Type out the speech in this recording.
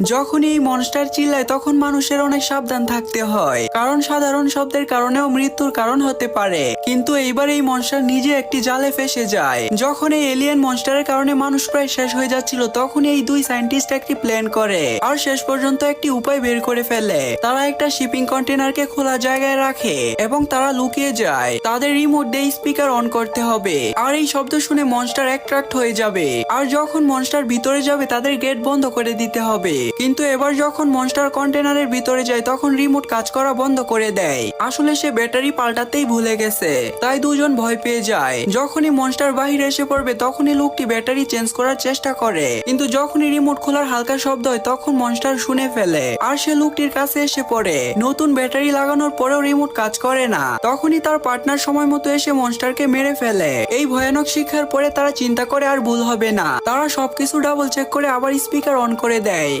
যখন এই মনস্টার চিল্লায়, তখন মানুষের অনেক সাবধান থাকতে হয়। কারণ সাধারণ শব্দের কারণেও মৃত্যুর কারণ হতে পারে। কিন্তু এইবার এই মনস্টার নিজে একটি জালে ফেসে যায়। যখন এই এলিয়েন মনস্টারের কারণে মানুষ প্রায় শেষ হয়ে যাচ্ছিল, তখন এই দুই সায়েন্টিস্ট একটি প্ল্যান করে। আর শেষ পর্যন্ত একটি উপায় বের করে ফেলে। তারা একটা শিপিং কন্টেনারকে খোলা জায়গায় রাখে এবং তারা লুকিয়ে যায়। তাদের রিমোট দিয়ে স্পিকার অন করতে হবে। আর এই শব্দ শুনে মনস্টার অ্যাট্রাক্ট হয়ে যাবে। আর যখন মনস্টার ভিতরে যাবে, তাদের গেট বন্ধ করে দিতে হবে। কিন্তু এবার যখন মনস্টার কন্টেনারের ভিতরে যায়, তখন রিমোট কাজ করা বন্ধ করে দেয়। আসলে সে ব্যাটারি পাল্টাতেই ভুলে গেছে। তাই দুজন ভয় পেয়ে যায়। যখনই মনস্টার বাহিরে এসে পড়বে, তখনই লোকটি ব্যাটারি চেঞ্জ করার চেষ্টা করে। কিন্তু যখনই রিমোট খোলার হালকা শব্দ হয়, তখন মনস্টার শুনে ফেলে। আর সে লোকটির কাছে এসে পড়ে। নতুন ব্যাটারি লাগানোর পরেও রিমোট কাজ করে না। তখনই তার পার্টনার সময় মতো এসে মনস্টারকে মেরে ফেলে। এই ভয়ানক শিক্ষার পরে তারা চিন্তা করে আর ভুল হবে না। তারা সবকিছু ডাবল চেক করে আবার স্পিকার অন করে দেয়।